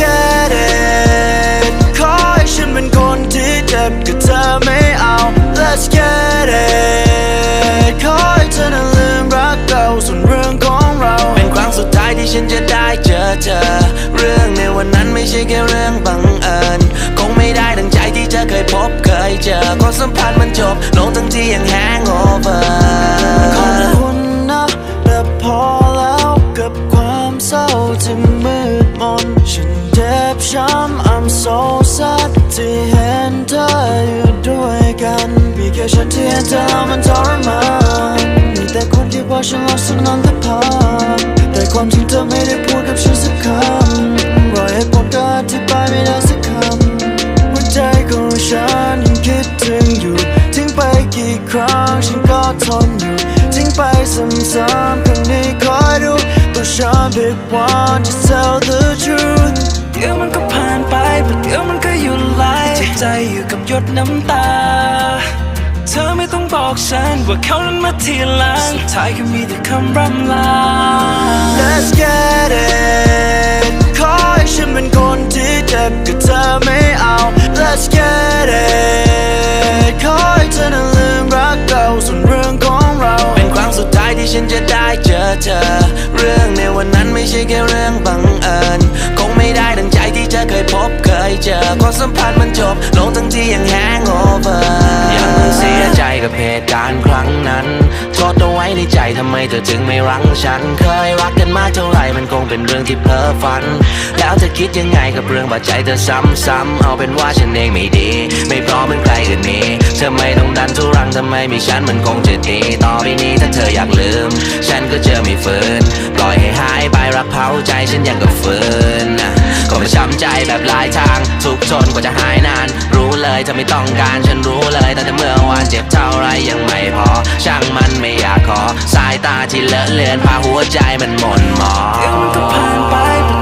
get it ขอให้ฉันเป็นคนที่เจ็บก็เธอไม่เอา Let's get it ขอให้เธอนั้นลืมรักเราส่วนเรื่องของเรา เป็นครั้งสุดท้ายที่ฉันจะได้เจอเธอ เรื่องในวันนั้นไม่ใช่แค่เรื่องบังเอิญคงไม่ได้ดังใจที่เธอเคยพบเคยเจอความสัมพันธ์มันจบ ลงทั้งที่ยังแห้งโอเวอร์ขอบคุณนะแต่พอแล้วกับความเศร้าที่ ช้ำ I'm so sad ที่เห็นเธออยู่ด้วยกันมีแค่ฉันที่เห็นเธอแล้วมันทรมานมีแต่คนที่บอกฉันว่าฉันนั้นแต่ผ่าแต่ความจริงเธอไม่ได้พูดกับฉันสักคำรอยเหตุผลก็อธิบายไม่ได้สักคำหัวใจของฉันยังคิดถึงอยู่ทิ้งไปกี่ครั้งฉันก็ทนอยู่ทิ้งไปซ้ำๆครั้งนี้คอยดูตัวฉันผิดหวัง to tell the truth เดี๋ยวมันก็ผ่านไปประเดี๋ยวมันก็หยุดไหลจิตใจอยู่กับหยดน้ำตา เธอไม่ต้องบอกฉันว่าเขานั้นมาทีหลังสุดท้ายก็มีแต่คำร่ำลา Let's get it ขอให้ฉันเป็นคนที่เจ็บกับเธอไม่เอา Let's get it ขอให้เธอนั้นลืมรักเราส่วนเรื่องของเรา เป็นครั้งสุดท้ายที่ฉันจะได้เจอเธอ เรื่องในวันนั้นไม่ใช่แค่เรื่องบัง กับเหตุการณ์ครั้งนั้นโทษเอาไว้ในใจทำไมเธอถึงไม่รั้งฉัน เคยรักกันมากเท่าไหร่มันคงเป็นเรื่องที่เพ้อฝัน แล้วเธอคิดยังไงกับเรื่องบาดใจเธอซ้ำๆเอาเป็นว่าฉันเองไม่ดี ไม่พร้อมเป็นใครอื่นนี้เธอไม่ต้องดันทุรังทำไมมีฉันมันคงจะดีต่อไปนี้ถ้าเธออยากลืม ฉันก็เจอไม่ฝืนปล่อยให้หายไปรักเผาใจฉันยังกับฝืนนก็ไม่ช้ำใจแบบหลายทางทุกทนกว่าจะหาย เลยเธอไม่ต้องการฉันรู้เลยตั้งแต่เมื่อวานเจ็บเท่าไรยังไม่พอ ช่างมันไม่อยากขอ สายตาที่เลอะเลือนพาหัวใจมันหม่นหมอเดี๋ยวมันก็ผ่านไป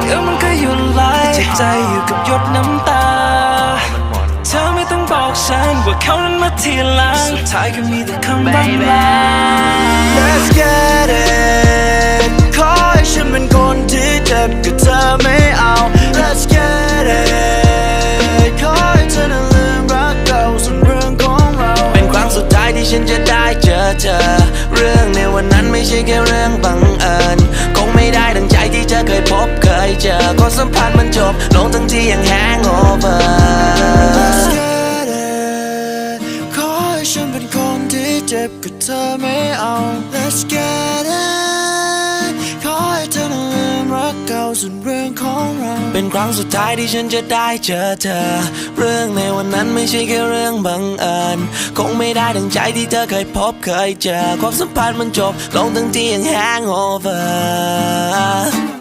เดี๋ยวมันก็หยุดไหลจิตใจอยู่กับหยดน้ำตา เธอไม่ต้องบอกฉันว่าเขานั้นมาทีหลังสุดท้ายก็มีแต่คำร่ำลา Let's get คยเจอสัมพันธ์มันจบ ลงทั้งที่ยังแฮงโอเวอร์ขอให้ฉันเป็นคนที่เจ็บกับเธอไม่เอา Let's get it ขอให้เธอนั้นลืมรักเก่าส่วนเรื่องของเรา เป็นครั้งสุดท้ายที่ฉันจะได้เจอเธอ เรื่องในวันนั้นไม่ใช่แค่เรื่องบังเอิญ คงไม่ได้ดังใจที่เธอเคยพบเคยเจอ ความสัมพันธ์มันจบ ลงทั้งที่ยังแฮงโอเวอร์